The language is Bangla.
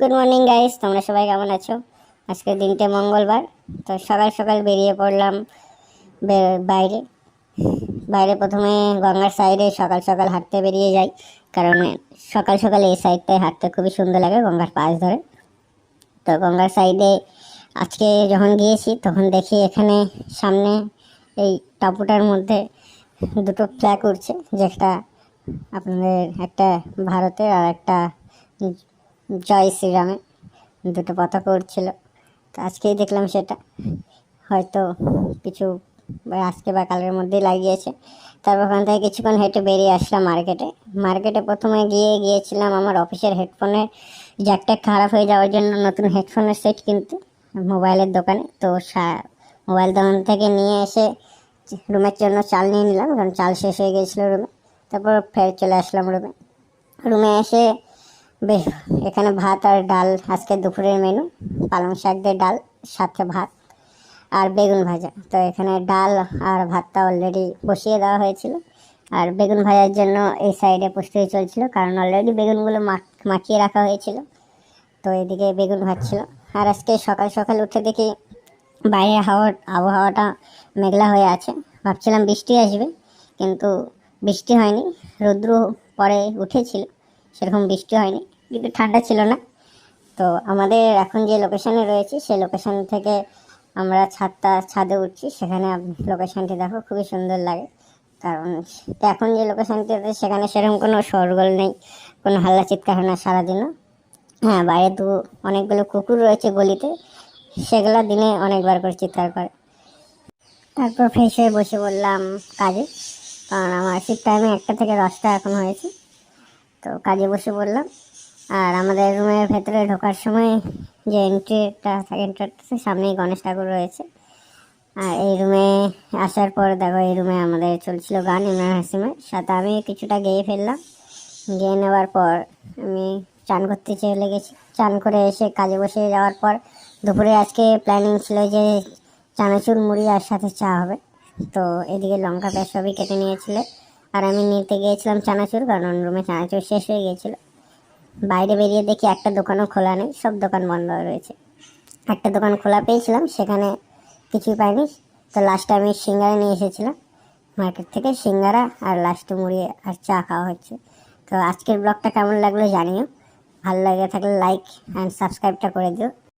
গুড মর্নিং গাইস তোমরা সবাই কেমন আছো? আজকে দিনটা মঙ্গলবার। তো সকাল সকাল বেরিয়ে পড়লাম বাইরে। বাইরে প্রথমে গঙ্গার সাইডে সকাল সকাল হাঁটতে বেরিয়ে যাই। কারণ সকাল সকাল এই সাইডটায় হাঁটতে খুবই সুন্দর লাগে গঙ্গার পাশ ধরে। তো গঙ্গার সাইডে আজকে যখন গিয়েছি, তখন দেখি এখানে সামনে এই টাপুটার মধ্যে দুটো ফ্ল্যাগ উঠছে যেটা আপনাদের একটা ভারতের আর একটা জয় শ্রীরামের দুটো পতাকা উঠছিল তো আজকেই দেখলাম সেটা। হয়তো কিছু আজকে বা কালের মধ্যেই লাগিয়েছে। তারপর ওখান থেকে কিছুক্ষণ হেঁটে বেরিয়ে আসলাম মার্কেটে। মার্কেটে প্রথমে গিয়ে গিয়েছিলাম আমার অফিসের হেডফোনের জ্যাকটা খারাপ হয়ে যাওয়ার জন্য নতুন হেডফোনের সেট কিনতে মোবাইলের দোকানে। তো মোবাইল দোকান থেকে নিয়ে এসে রুমের জন্য চাল নিয়ে নিলাম। কারণ চাল শেষ হয়ে গিয়েছিল রুমে। তারপর ফের চলে আসলাম রুমে। রুমে এসে বেশ, এখানে ভাত আর ডাল, আজকে দুপুরের মেনু পালং শাক দিয়ে ডাল, সাথে ভাত আর বেগুন ভাজা। তো এখানে ডাল আর ভাতটা অলরেডি বসিয়ে দেওয়া হয়েছিল। আর বেগুন ভাজার জন্য এই সাইডে প্রস্তুতি চলছিল, কারণ অলরেডি বেগুনগুলো মাখ- মাখিয়ে রাখা হয়েছিল। তো এদিকে বেগুন ভাজছিল। আর আজকে সকাল সকাল উঠে দেখি বাইরে হাওয়া, আবহাওয়াটা মেঘলা হয়ে আছে। ভাবছিলাম বৃষ্টি আসবে, কিন্তু বৃষ্টি হয়নি। রৌদ্র পরে উঠেছিল। সেরকম বৃষ্টি হয়নি, কিন্তু ঠান্ডা ছিল না। তো আমাদের এখন যে লোকেশানে রয়েছে, সেই লোকেশান থেকে আমরা ছাদটা, ছাদে উঠছি। সেখানে লোকেশানটি দেখো খুবই সুন্দর লাগে। কারণ এখন যে লোকেশানটি আছে সেখানে সেরকম কোনো শোরগোল নেই, কোনো হাল্লা চিৎকার না সারাদিনও। হ্যাঁ বাইরে দু, অনেকগুলো কুকুর রয়েছে গলিতে, সেগুলো দিনে অনেকবার করে চিৎকার করে। তারপর ফ্রেশ হয়ে বসে বললাম কাজে, কারণ আমার শীত টাইমে একটা থেকে দশটা এখন হয়েছে। তো কাজে বসে পড়লাম। আর আমাদের রুমের ভেতরে ঢোকার সময় যে এন্ট্রিটা এন্ট্রিটা সামনেই গণেশ ঠাকুর রয়েছে। আর এই রুমে আসার পর দেখো, এই রুমে আমাদের চলছিল গান, ইমরান হাসিমের। সাথে আমি কিছুটা গেয়ে ফেললাম। গেয়ে নেওয়ার পর আমি চান করতে চলে গেছি চান করে এসে কাজে বসে যাওয়ার পর দুপুরে আজকে প্ল্যানিং ছিল যে চানাচুর মুড়ি আর সাথে চা হবে। তো এদিকে লঙ্কা পেঁয়াজ সবই কেটে নিয়েছিল। আর আমি নিতে গিয়েছিলাম চানাচুর, কারণ রুমে চানাচুর শেষ হয়ে গিয়েছিল। বাইরে বেরিয়ে দেখি একটা দোকানও খোলা নেই, সব দোকান বন্ধ রয়েছে। একটা দোকান খোলা পেয়েছিলাম, সেখানে কিছুই পাইনি। তো লাস্টে আমি সিঙ্গারা নিয়ে এসেছিলাম। মার্কেট থেকে সিঙ্গারা আর লাস্টে মুড়ি আর চা খাওয়া হচ্ছে। তো আজকের ব্লগটা কেমন লাগল জানিও। ভালো লাগে থাকলে লাইক অ্যান্ড সাবস্ক্রাইবটা করে দিও।